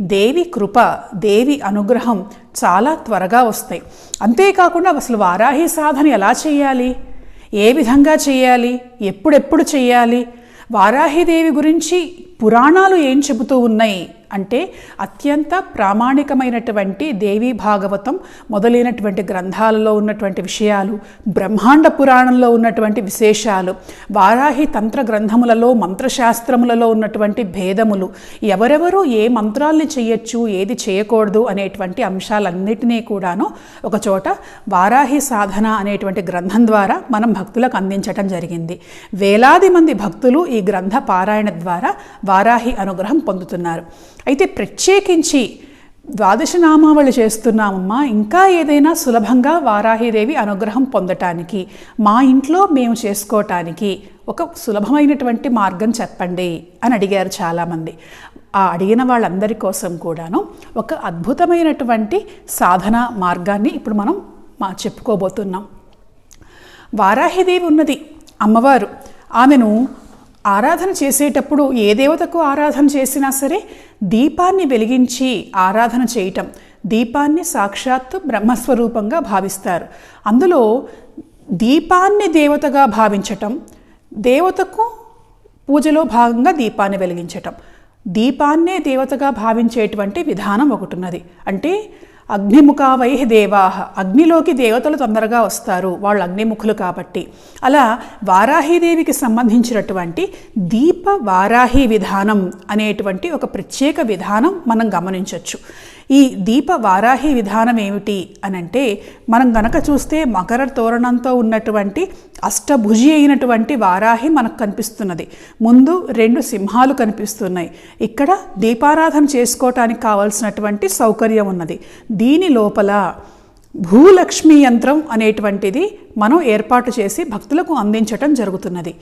దేవి కృప దేవి అనుగ్రహం చాలా త్వరగా వస్తాయి. అంతేకాకుండా అసలు వారాహి సాధన ఎలా చేయాలి? ఏ విధంగా చేయాలి? ఎప్పుడెప్పుడు చేయాలి? వారాహిదేవి గురించి పురాణాలు ఏం చెబుతూ ఉన్నాయి? అంటే అత్యంత ప్రామాణికమైనటువంటి దేవీ భాగవతం మొదలైనటువంటి గ్రంథాలలో ఉన్నటువంటి విషయాలు బ్రహ్మాండ పురాణంలో ఉన్నటువంటి విశేషాలు వారాహి తంత్ర గ్రంథములలో మంత్రశాస్త్రములలో ఉన్నటువంటి భేదములు ఎవరెవరు ఏ మంత్రాల్ని చేయొచ్చు ఏది చేయకూడదు అనేటువంటి అంశాలన్నిటినీ కూడాను ఒకచోట వారాహి సాధన అనేటువంటి గ్రంథం ద్వారా మనం భక్తులకు అందించటం జరిగింది. వేలాది మంది భక్తులు ఈ గ్రంథ పారాయణ ద్వారా వారాహి అనుగ్రహం పొందుతున్నారు. అయితే ప్రత్యేకించి ద్వాదశ నామావళి చేస్తున్నామమ్మా. ఇంకా ఏదైనా సులభంగా వారాహిదేవి అనుగ్రహం పొందటానికి మా ఇంట్లో మేము చేసుకోవటానికి ఒక సులభమైనటువంటి మార్గం చెప్పండి అని అడిగారు చాలామంది. ఆ అడిగిన వాళ్ళందరి కోసం కూడాను ఒక అద్భుతమైనటువంటి సాధన మార్గాన్ని ఇప్పుడు మనం మా చెప్పుకోబోతున్నాం. వారాహిదేవి ఉన్నది అమ్మవారు. ఆమెను ఆరాధన చేసేటప్పుడు ఏ దేవతకు ఆరాధన చేసినా సరే దీపాన్ని వెలిగించి ఆరాధన చేయటం దీపాన్ని సాక్షాత్తు బ్రహ్మస్వరూపంగా భావిస్తారు. అందులో దీపాన్ని దేవతగా భావించటం దేవతకు పూజలో భాగంగా దీపాన్ని వెలిగించటం. దీపాన్నే దేవతగా భావించేటువంటి విధానం ఒకటి ఉన్నది. అంటే అగ్నిముఖావై దేవాహ అగ్నిలోకి దేవతలు తొందరగా వస్తారు వాళ్ళు అగ్నిముఖులు కాబట్టి. అలా వారాహీదేవికి సంబంధించినటువంటి దీప వారాహి విధానం అనేటువంటి ఒక ప్రత్యేక విధానం మనం గమనించవచ్చు ఈ దీప వారాహి విధానం ఏమిటి అని అంటే మనం గనక చూస్తే మకర తోరణంతో ఉన్నటువంటి అష్టభుజి అయినటువంటి వారాహి మనకు కనిపిస్తున్నది. ముందు రెండు సింహాలు కనిపిస్తున్నాయి. ఇక్కడ దీపారాధన చేసుకోవటానికి కావాల్సినటువంటి సౌకర్యం ఉన్నది. దీని లోపల భూలక్ష్మి యంత్రం అనేటువంటిది మనం ఏర్పాటు చేసి భక్తులకు అందించటం జరుగుతున్నది.